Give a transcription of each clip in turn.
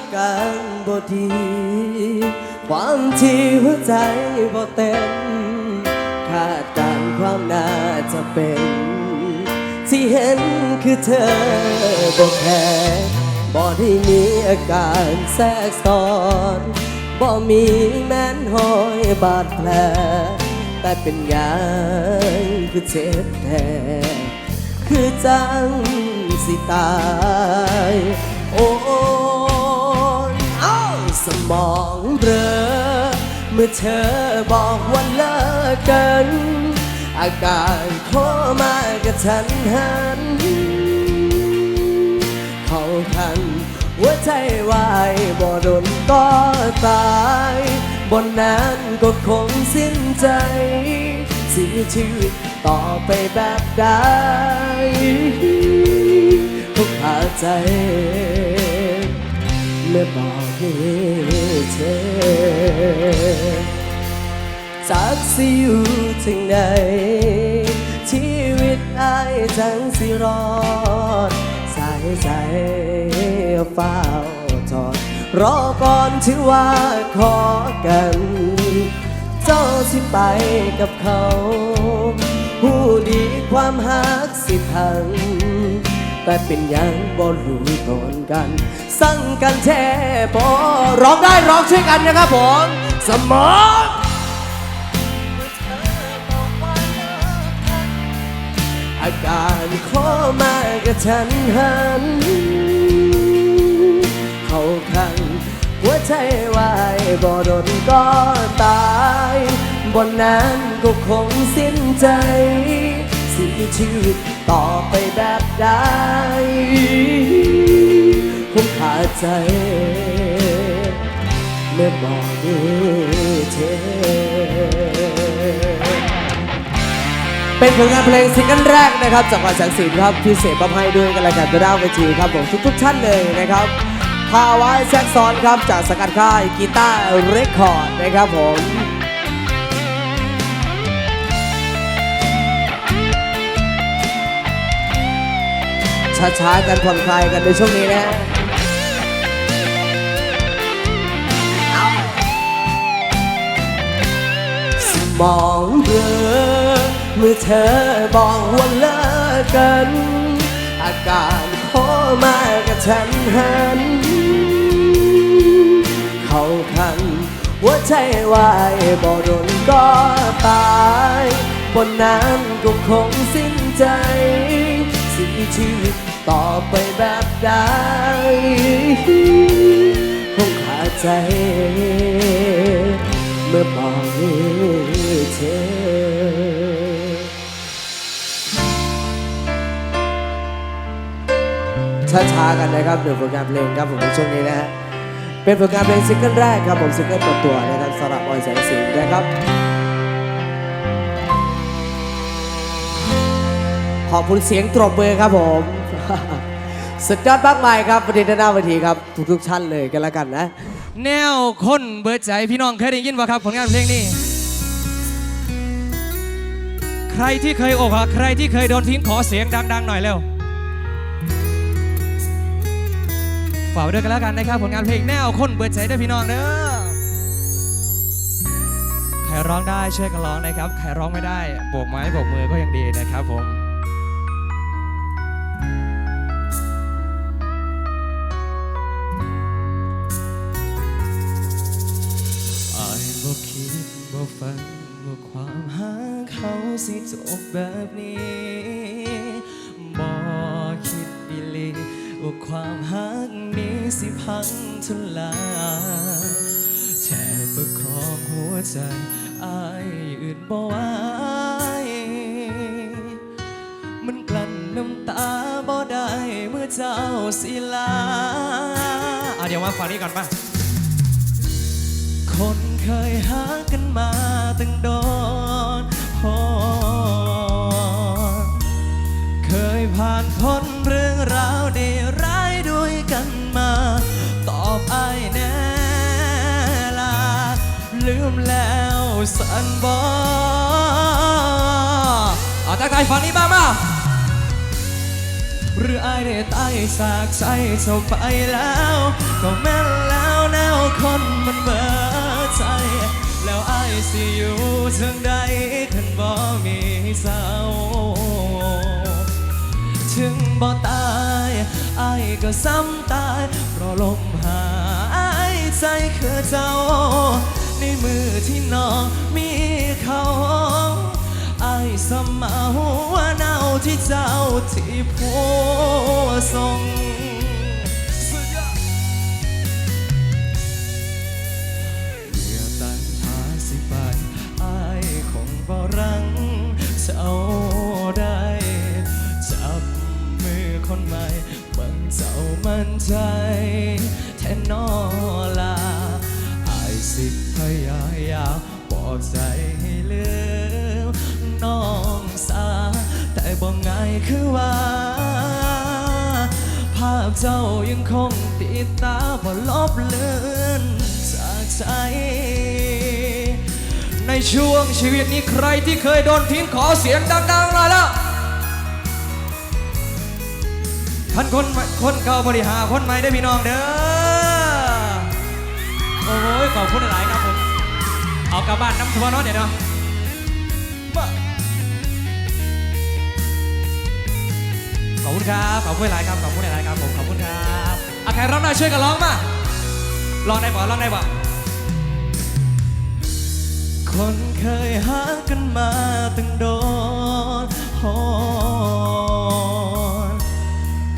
เริ่มมากันบ่ดี ความที่หัวใจบ่เต็มคาดการณ์ความน่าจะเป็น ที่เห็นคือเธอบ่แค่บ่ได้มีอาการแทรกซ้อนบ่มีแม้นห้อยบาดแผลแต่เป็นยังคือเจ็บแท้คือจังสิตาย โอ้ สมองเบลอเมื่อเธอบอกว่าเลิกกัน อาการโคมากับฉันหัน เขาทันหัวใจวายบ่โดนก็ตาย บนนั้นก็คงสิ้นใจเสียชีวิตต่อไปแบบใดคงขาดใจเมื่อบอก ให้เธอ จากสิอยู่ถึงไหนชีวิตอายจังสิรอด สายใจเฝ้าจอด รอก่อนที่ว่าขอกัน เจ้าสิไปกับเขา ผู้ดีความหักสิทัง แต่เป็นยังบ่รู้ตอนกัน สั่งกันแท้บ่ร้องได้ร้องช่วยกันนะครับผมสมองอาการขอมากับฉันหัน เขาขังหัวใจวายบ่โดนก็ตาย บนนั้นก็คงสิ้นใจ สีชีวิตต่อไปแบบใดคงขาดใจ เมื่อบอกด้วยเธอ เป็นผลงานเพลงซิงเกิลแรกนะครับ จากวัดแสงสีครับพิเศษมาให้ด้วยกันรายการตัวดาวเวทีครับผมทุกๆท่านเลยนะครับภาวะแซกซ้อนครับจากสกัดค่ายกีตาร์เรคคอร์ดนะครับผม ช้าๆกันผ่อนคลายกันในช่วงนี้นะฮะสมองเบลอเมื่อเธอบอกว่าเลิกกัน อาการโคมากับฉันหัน เขาขันหัวใจวายบ่โดนก็ตายบนนั้นก็คงสิ้นใจเสียชีวิต ต่อไปแบบใดคงขาดใจ เมื่อบอกเธอช้าๆกันนะครับเดี๋ยวผลงานเพลงครับผมในช่วงนี้นะฮะเป็นผลงานเพลงซิงเกิลแรกครับผมซิงเกิลเปิดตัวนะครับสำหรับออยแสงสีนะครับ ขอบคุณเสียงตรบมือครับผม สุดยอดมากมายครับประเด็นดานหน้าเวทีครับ ทุกๆท่านเลยกันแล้วกันนะ แนวคนเบิดใจพี่น้องเคยได้ยินป่ะครับผลงานเพลงนี้ ใครที่เคยอกหักใครที่เคยโดนทิ้งขอเสียงดัง ๆ หน่อยเร็วฝากด้วยกันแล้วกันนะครับผลงานเพลงแนวคนเบิดใจเด้พี่น้องเด้อใครร้องได้ช่วยกันร้องนะครับใครร้องไม่ได้โบกไม้โบกมือก็ยังดีนะครับผม สิจบแบบนี้บ่คิดอีหลีว่าความหักนี้สิพังทลายแค่ประคองหัวใจอายอื่นบ่ไหวมันกลั้นน้ำตาบ่ได้เมื่อเจ้าสิลาอะเดี๋ยวมาฟังนี้ก่อนป่ะคนเคยหากันมาตั้งโด สันบอเอาทักทายฝั่งนี้บ้างมาหรืออายได้ตายสากใจเจ้าไปแล้ว ก็แม่นแล้วแนวคนมันเบิดใจ แล้วอายสิอยู่เชิงใดคันบ่มีเศร้าถึงบ่ตายอายก็ซ้ำตายเพราะลมหายใจคือเจ้า ในมือที่น้องมีเขาไอายสมาหัวเนาที่เจ้าที่ผัวส่งสุดยอดเมื่อตั้งหาสิไปอายคงบ่รังเจ้าได้จับมือคนใหม่เบิ่งเจ้ามั่นใจแทนนอลา สิพยายามบอกใจให้ลืมน้องสา แต่บ่ง่ายคือว่า ภาพเจ้ายังคงติดตาบ่ลบเลือนจากใจ ในช่วงชีวิตนี้ใครที่เคยโดนทิ้งขอเสียงดังๆหน่อยแล้วท่านคนคนเก่าบริหารคนใหม่ได้พี่น้องเด้อ อ้ยขอบคุณหลายๆครับผม เอากลับบ้านน้ำทัวร์เนาะเดี๋ยวเนาะมาขอบคุณครับ ขอบคุณหลายครับ ขอบคุณหลายครับผม ขอบคุณครับอาใครร้องได้ช่วยกันร้องมาร้องได้บ่ร้องได้บ่คนเคยหากันมาตั้งโดนหอน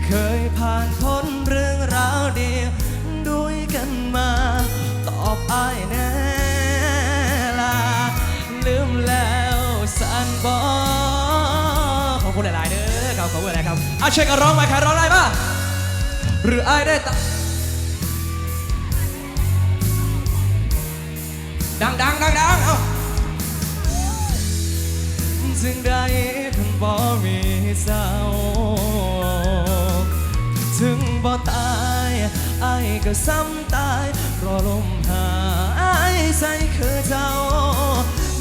เคยผ่านพ้นเรื่องราวเดียว บอขอบคุณหลายๆเด้อครับขอบคุณหลายครับอาเช่วยกันร้องไหมใครร้องได้ปะหรืออายได้ตะดังดังดังดังเอ้าจึงได้คันบ่มีเศร้าถึงบ่ตายไอายก็ซ้ำตายรอลมหายใจคือเจ้า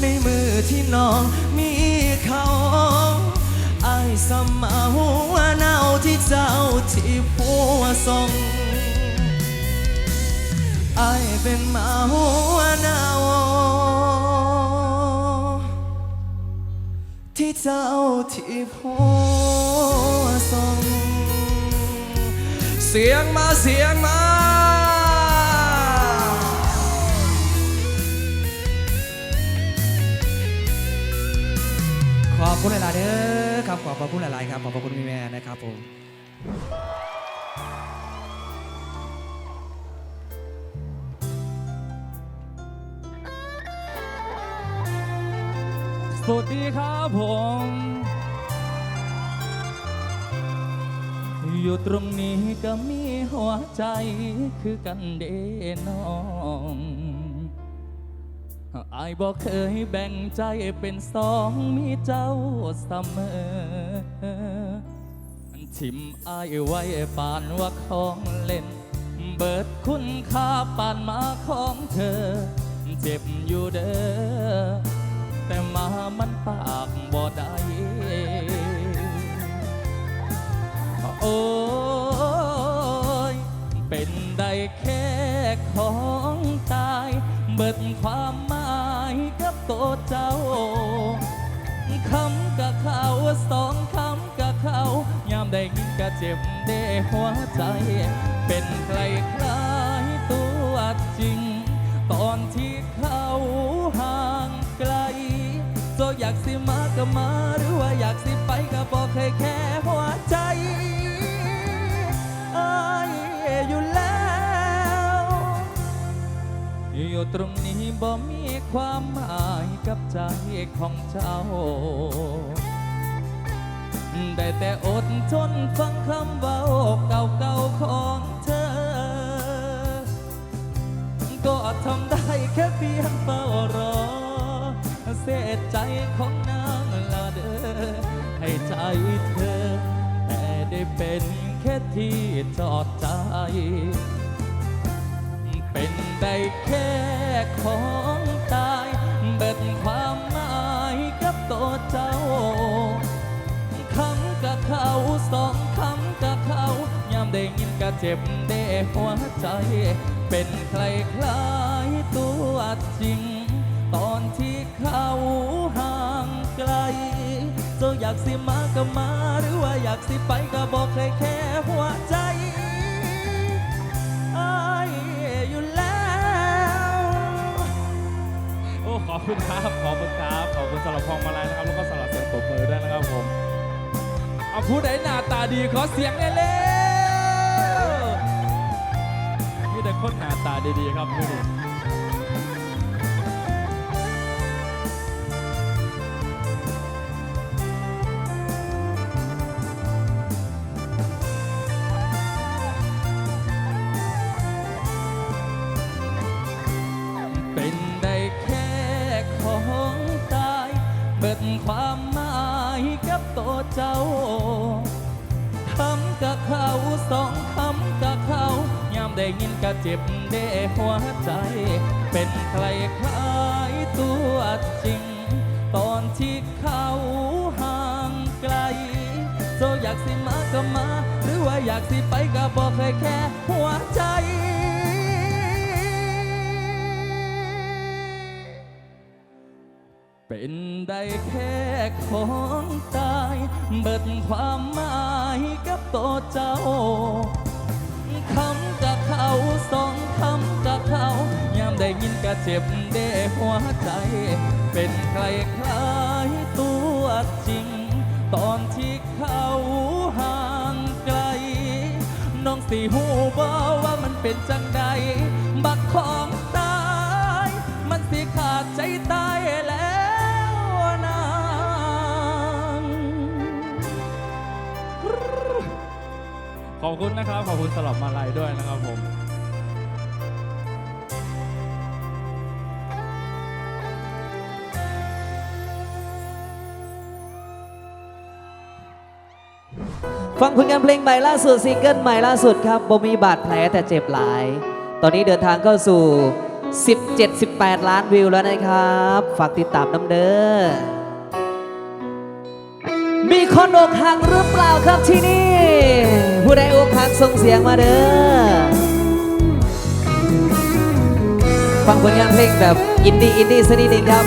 ในมือที่น้อง มีเขาอายซ้ำมาหัวเนาที่เจ้าที่ผัวส่งไอายเป็นมาหัวหนาวที่เจ้าที่ผัวส่งเสียงมาเสียงมา คุณหลายๆเด้อครับขอบพระคุณหลายๆครับขอบพระคุณพี่แม่นะครับผมสวัสดีครับผม อยู่ตรงนี้ก็มีหัวใจคือกันเดน้องายบอกเคยแบ่งใจเป็นสองมีเจ้าเสมอทิมอายไว้ปานว่าของเล่น เบิดคุณค่าปานมาของเธอ เจ็บอยู่เด้อแต่มามันปากบ่ได้โอ้ยเป็นได้แค่ของตาย เบิดความ เจ้า คำกับเขาสองคำกับเขา ยามได้ยินก็เจ็บเด้หัวใจ เป็นใครคล้ายตัวจริง ตอนที่เขาห่างไกลโจอยากสิมาก็มา หรือว่าอยากสิไปก็บอกเคยแค่หัวใจอายอยู่แล้ว อยู่ตรงนี้บ่มีความหมายกับใจของเจ้า ได้แต่อดทนฟังคำเบาเก่าๆของเธอ ก็ทำได้แค่เพียงเฝ้ารอ เสียใจของนางละเด้อให้ใจเธอ แต่ได้เป็นแค่ที่จอดใจเป็นได้แค่ ของตายเบิดความหมายกับตัวเจ้าคำกับเขาสองคำกับเจ็บเด้หัวใจ เป็นใครคล้ายตัวจริง ตอนที่เขาห่างไกลเจ้าอยากสิมาก็มาหรือว่าอยากสิไปก็บอกเคยแค่หัวใจ คุณครับขอบคุณครับขอบคุณสำหรับพองมาลัยนะครับแล้วก็สำหรับเสียงปรบมือด้วยนะครับผมเอาผู้ใดหน้าตาดีขอเสียงได้แล้วมีแต่คนหน้าตาดีๆครับผู้ เจ็บเด้หัวใจ เป็นใครคล้ายตัวจริง ตอนที่เขาห่างไกลโซอยากสิมาก็มา หรือว่าอยากสิไปก็บอกเคยแค่หัวใจเป็นได้แค่ของตาย เบิดความหมายกับตัวเจ้า คำกับเขาสองคำกับเขายามได้ยินก็เจ็บเด้หัวใจ เป็นใครใคล้ายตัวจริง ตอนที่เขาห่างไกล น้องสีหูบ่ว่ามันเป็นจังใดบักของตาย มันสิขาดใจตายแล้ว ขอบคุณนะครับ ขอบคุณสำหรับมาลัยด้วยนะครับผมฟังผลงานเพลงใหม่ล่าสุดซิงเกิลใหม่ล่าสุดครับบ่มีบาดแผลแต่เจ็บหลาย ตอนนี้เดินทางเข้าสู่ 17-18 ล้านวิวแล้วนะครับ ฝากติดตามน้ำเด้อมีคนอกหักหรือเปล่าครับที่นี่ ผู้ใดอกหักส่งเสียงมาเด้อ ฟังผลงานเพลงแบบอินดี้อินดี้สักนิดนึงครับ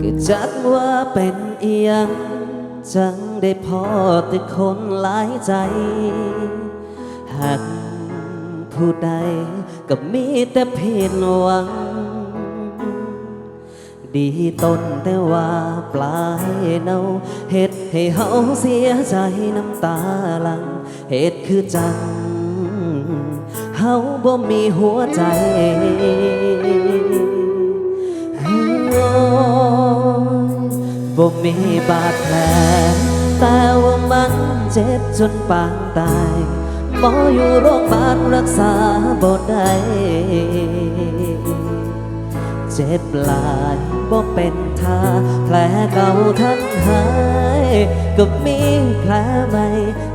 ก็จักว่าเป็นเอียง จังได้พอแต่คนหลายใจหากผู้ใด ก็มีแต่เพียนหวัง ดีต้นแต่ว่าปลายเนาเหตุให้เฮาเสียใจน้ำตาหลังเหตุคือจังเฮาบ่มีหัวใจโอ้ยบ่มีบาดแผลแต่ว่ามันเจ็บจนปางตาย มออยู่โรงพยาบาลรักษาบ่ได้เจ็บหลายบ่เป็นท่าแผลเก่าทันหาย ก็มีแผลใหม่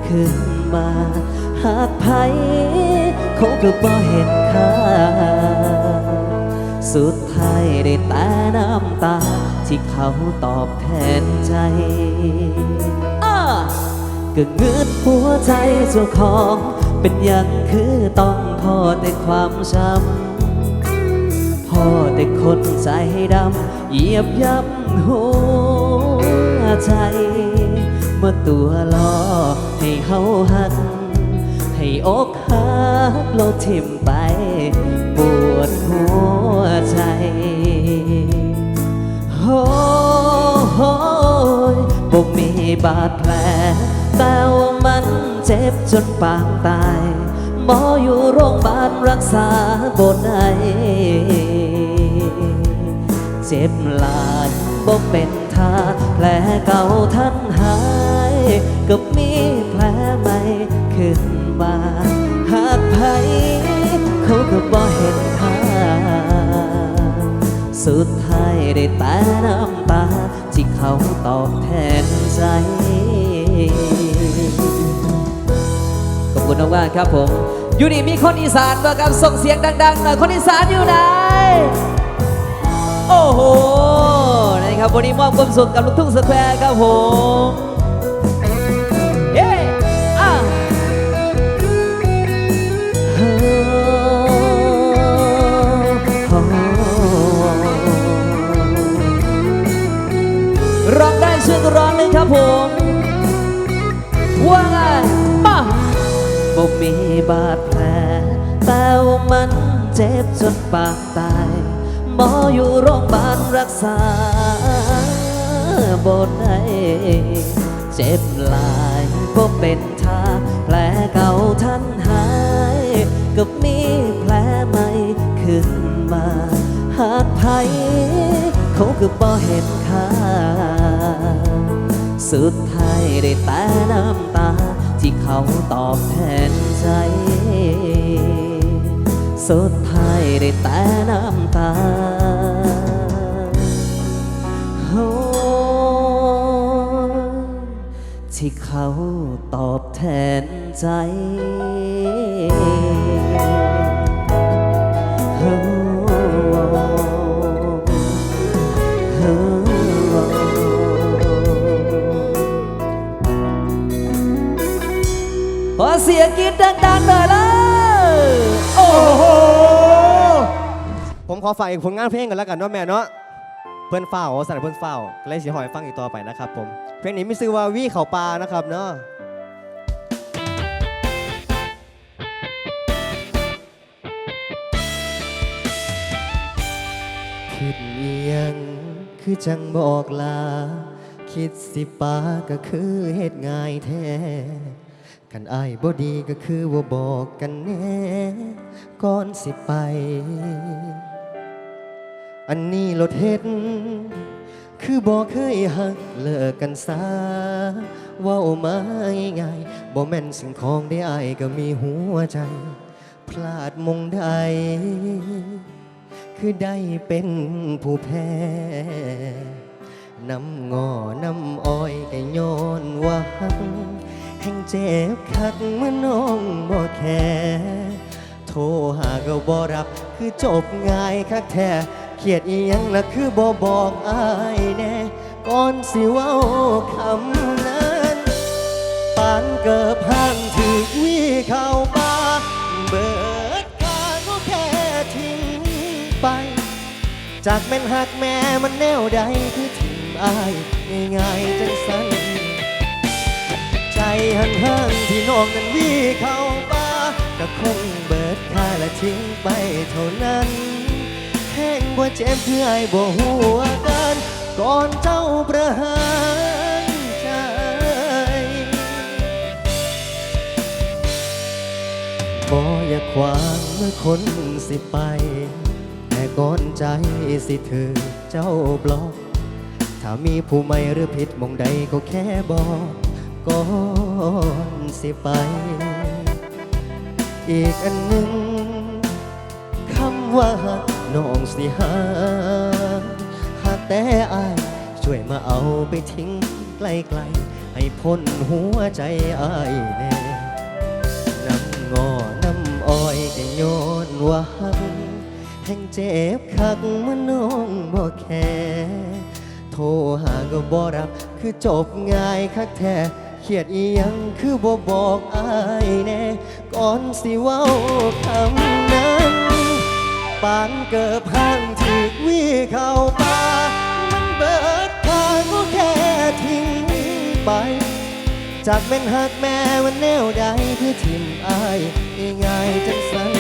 ขึ้นมา หากไผคงก็บ่เห็นค่า สุดท้ายได้แต่น้ำตา ที่เขาตอบแทนใจ ก็เงืดหัวใจเจ้าของ เป็นอย่างคือต้องพอแต่ความช้ำพ่อแต่คนใจดำเหยียบย่ำหัวใจเมื่อตัวล้อให้เฮาหัก ให้อกหักโลดทิมไป ปวดหัวใจโอ้โหยบ่มีบาดแผล แต่ว่ามันเจ็บจนปางตาย หมออยู่โรงพยาบาลรักษาบ่ได้เจ็บหลายบ่เป็นท่าแผลเก่าทันหายก็มีแผลใหม่ขึ้นมา หากไผเขาก็บ่เห็นค่าสุดท้ายได้แต่น้ำตา ที่เขาตอบแทนใจ ขอบคุณมากครับผมอยู่นี่มีคนอีสานมากับส่งเสียงดังๆหน่อยคนอีสานอยู่ไหนโอ้โหนะครับวันนี้มอบความสุขกับลูกทุ่งสแควร์ครับผม บาดแผลแต่ว่ามันเจ็บจนปากตาย หมออยู่โรงพยาบาลรักษาบ่ไดเจ็บหลายบ่เป็นท่าแผลเก่าท่านหาย ก็มีแผลใหม่ขึ้นมา หากไผเขาคือบ่เห็นค่าสุดท้ายได้แต่น้ำตา เขาตอบแทนใจ สุดท้ายได้แต่น้ำตาโอ้ที่เขาตอบแทนใจ เสียงกรีดดังๆหน่อยเลยโอ้โห ผมขอฝากอีกผลงานเพลงกันแล้วกันว่าะแม่เนาะ เพื่อนเฝ้าสำหรับเพื่อนเฝ้าเลยสีหอยฟังอีกต่อไปนะครับผม เพลงนี้มีชื่อว่าวี่เขาปลานะครับเนาะคิดเอียงคือจังบอกลา คิดสิปาก็คือเหตุง่ายแท้ กันอายบ่ดีก็คือว่าบอกกันแน่ก่อนสิไป อันนี้รถเฮ็ดคือบอกเคยหักเลิกกันซาว่ามาง่ายๆบ่แม่นสิ่งของได้อายก็มีหัวใจ พลาดมงใดคือได้เป็นผู้แพ้น้ำงอน้ำอ้อยก็ย้อนว่าหัก แห่งเจ็บคักเมื่อน้องบ่แค่โทรหาก็บ่รับคือจบง่ายคักแท้เขียดอีหยังละคือบ่บอกอายแน่ก่อนสิเว้าคำนั้นปานเกิบห้างถึกวีเข้าป่าเบิดกาก็แค่ทิ้งไป จากแม่นหักแม่มันแนวใดคือทิ้งอายง่ายๆจังสัน ห่างห่างๆที่น้องนั้นวีเข้าป่าก็คงเบิดค่าและทิ้งไปเท่านั้น แห้งบ่เจ็บเพื่อให้บ่หัวกันก่อนเจ้าประหารใจบ่อยากขวางเมื่อคนสิไป แต่ก่อนใจสิถือเจ้าบล็อก ถ้ามีผู้ไม่หรือผิดมองใดก็แค่บอก ก่อนสิไป อีกอันหนึ่งคำว่าหน้องสิหาหากแต่อายช่วยมาเอาไปทิ้งไกลๆ ให้พ้นหัวใจอายแน่น้ำงอน้ำอ้อยก็ย้อนว่าหักแห่งเจ็บคักมื่อน้องบ่แค่โทรหาก็บ่รับคือจบง่ายคักแท้ รียดอียังคือบ่บอกอายแน่ก่อนสิเว้าคำนั้นปานเกิบห้างถึกวีเข้าป่ามันเบิดทางก็แค่ทิ้งไป จากแม่นหักแม่วันแนวใดคือทิ่มอายง่ายจังสัน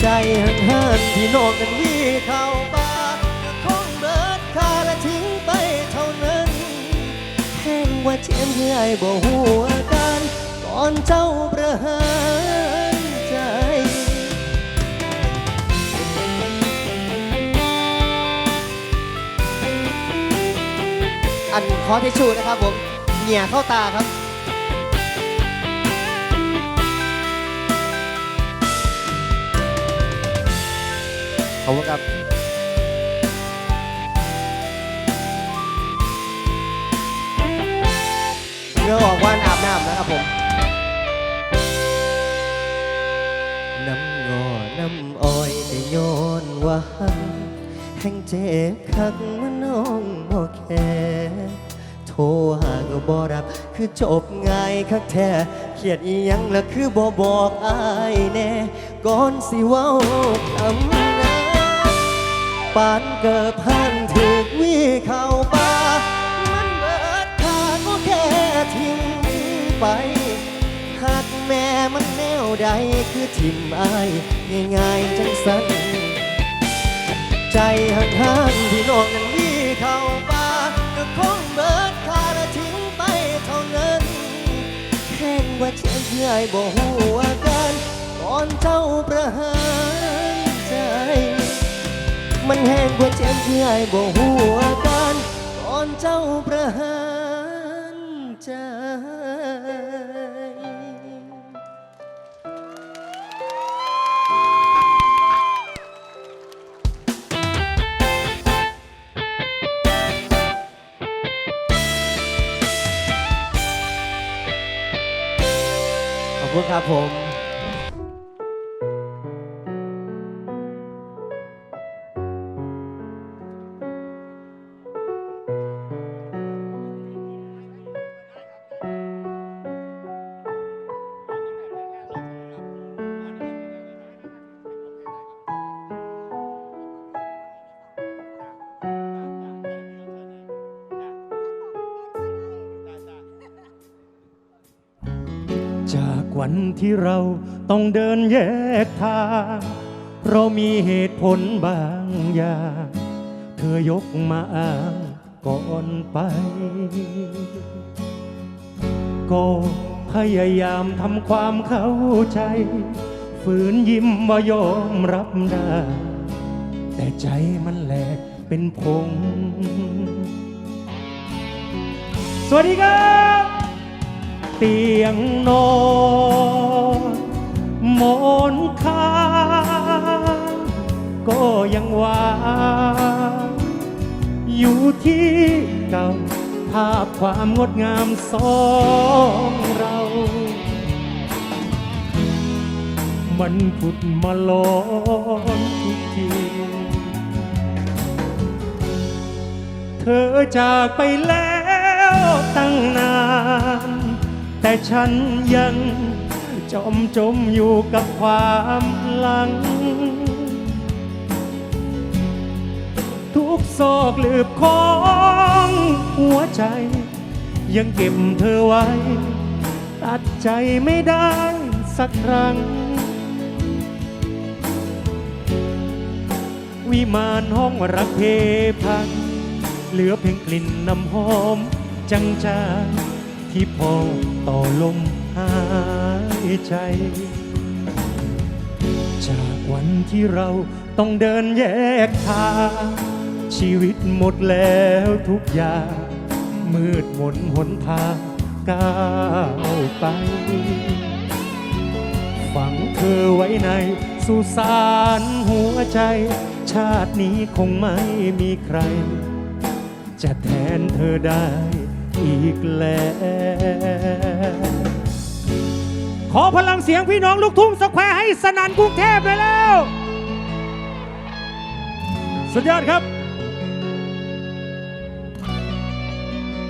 ใจห่างหันที่นอกกันวีเข้าป่า ห้งว่าเจ็บคือไอ้บ่หัวกันก่อนเจ้าประหารใจ อันขอทิชชูนะครับผมเหงี่ยเข้าตาครับขอบคุณครับ อออกวันอาบน้ำนะครับผมน้ำงอน้ำอ้อยก็ย้อนว่าหันแห่งเจ็บคักมื่อน้องบ่แค่โทรหาก็บ่รับ คือจบง่ายคักแท้เขียดอียังละคือบ่บอกอายแน่ก่อนสิเว้าคำนั้นปานเกิดพันถึกวิเข้าป่ ไปหากแม่มันแนวใดคือทิมอายง่ายๆจังสันใจห่างๆที่น้องนั้นวิเข้าป่าก็คงเบิดคาและทิ้งไปเท่านั้นแค่ว่าเชื่อเชื่อให้บ่หัวกันก่อนเจ้าประหารใจ มันแห้งกว่าเจ็บที่ไอ้บ่หัวกันก่อนเจ้าประหารใจ คุณครับผม จากวันที่เราต้องเดินแยกทาง เรามีเหตุผลบางอย่าง เธอยกมาอ้างก่อนไป ก็พยายามทำความเข้าใจ ฝืนยิ้มว่ายอมรับได้ แต่ใจมันแหลกเป็นพง สวัสดีครับ เตียงนอนหมอนข้างก็ยังวางอยู่ที่เก่าภาพความงดงามสองเรา มันผุดมาหลอนทุกทีเธอจากไปแล้วตั้งนาน แต่ฉันยังจมจมอยู่กับความหลัง ทุกโศกลืบของหัวใจ ยังเก็บเธอไว้ ตัดใจไม่ได้สักครั้ง วิมานห้องรักเพพัง เหลือเพียงกลิ่นน้ำหอม จังจางที่พอ ต่อลมหายใจ จากวันที่เราต้องเดินแยกทาง ชีวิตหมดแล้วทุกอย่าง มืดมนหนทางก้าวไป ฝังเธอไว้ในสุสานหัวใจ ชาตินี้คงไม่มีใคร จะแทนเธอได้อีกแล้ว ขอพลังเสียงพี่น้องลูกทุ่งสแควร์ให้สนันกรุงเทพเลยแล้ว สุดยอดครับ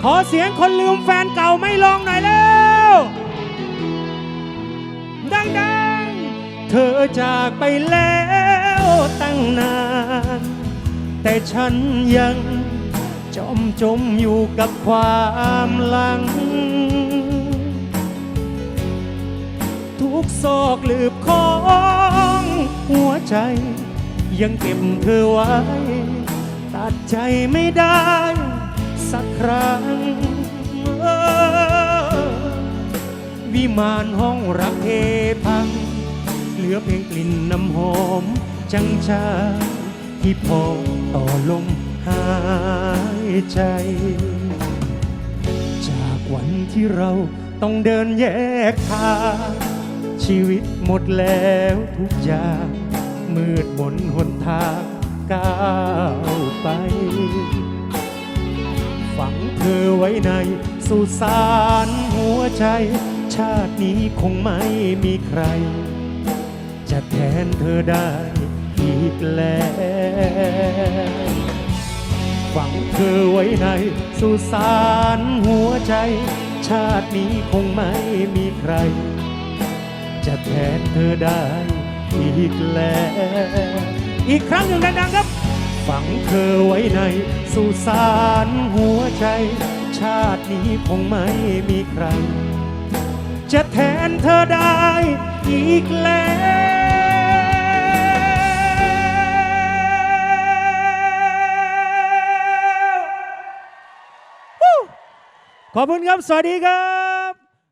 ขอเสียงคนลืมแฟนเก่าไม่ลองหน่อยแล้ว ดังๆ เธอจากไปแล้วตั้งนาน แต่ฉันยังจมจมอยู่กับความหลัง กโศกลืบของหัวใจ ยังเก็บเธอไว้ ตัดใจไม่ได้สักครั้ง วิมานห้องรักเทพัง เหลือเพียงกลิ่นน้ำหอม จังชาที่พอต่อลมหายใจ จากวันที่เราต้องเดินแยกทาง ชีวิตหมดแล้วทุกอย่าง มืดมนหนทางก้าวไป ฝังเธอไว้ในสุสานหัวใจ ชาตินี้คงไม่มีใคร จะแทนเธอได้อีกแล้วฝังเธอไว้ในสุสานหัวใจ ชาตินี้คงไม่มีใคร จะแทนเธอได้อีกแล้ว อีกครั้งหนึ่งดังๆครับ ฝังเธอไว้ในสุสานหัวใจ ชาตินี้คงไม่มีใคร จะแทนเธอได้อีกแล้วขอบคุณครับ สวัสดีครับ